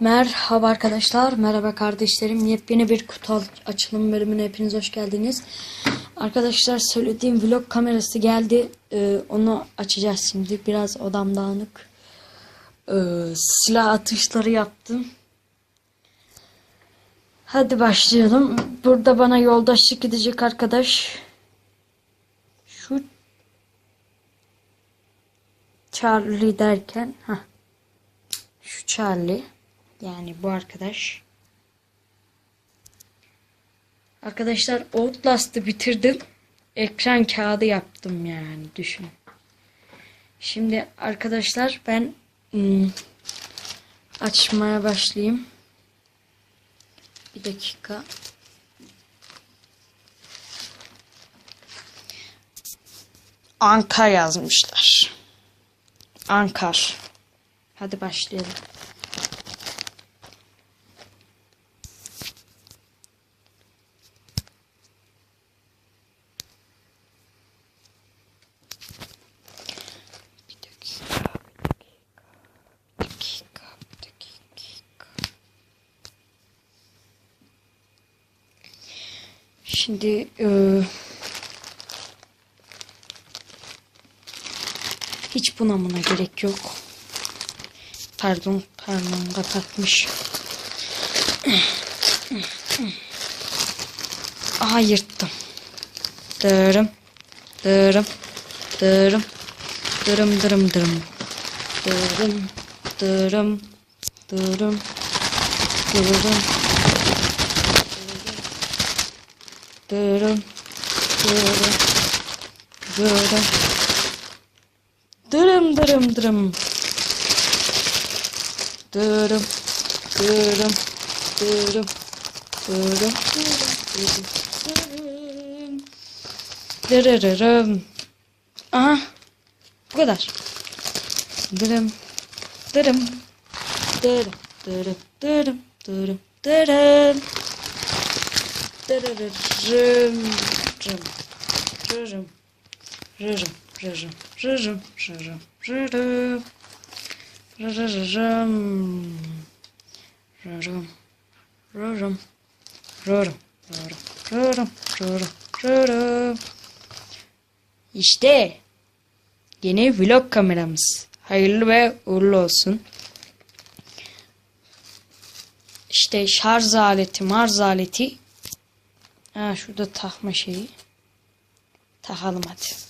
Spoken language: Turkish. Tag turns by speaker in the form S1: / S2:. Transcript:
S1: Merhaba arkadaşlar, merhaba kardeşlerim. Yepyeni bir kutu açılım bölümüne hepiniz hoş geldiniz. Arkadaşlar söylediğim vlog kamerası geldi. Ee, onu açacağız şimdi. Biraz odam dağınık. Ee, silah atışları yaptım. Hadi başlayalım. Burada bana yoldaşlık edecek arkadaş. Şu Charlie derken, ha. Şu Charlie. Yani bu arkadaş. Arkadaşlar Outlast'ı bitirdim. Ekran kağıdı yaptım yani düşün. Şimdi arkadaşlar ben ım, açmaya başlayayım. Bir dakika. Ankar yazmışlar. Ankar. Hadi başlayalım. Bir dakika, bir dakika, bir dakika. Şimdi e, hiç buna buna gerek yok. Pardon, pardon kapatmış. Aha yırttım. Dırım, dırım, dırım. Dırım dırım dırım. Dırım dırım dırım dırım dırım Dırım. Dırım. Dırım. Dırım dırım dırım. Dırım. Dırım. Dırım. Dırım. Dırım. Dırırırım. Aha. Bu kadar. Dırım. Dırım. Dırım. Dırım. Dırım. Dırım. Dırım. Dırırırım. Rım. Rırım. Rırım. Rırım. Rırım. Rırım. Rırım. Rırırırım. Rırım. Rırım. Rırım. Rırım. Rırım. Rırım. Rırım. İşte Yeni vlog kameramız. Hayırlı ve uğurlu olsun. İşte şarj aleti, marz aleti. Ha, şurada takma şeyi. Takalım hadi.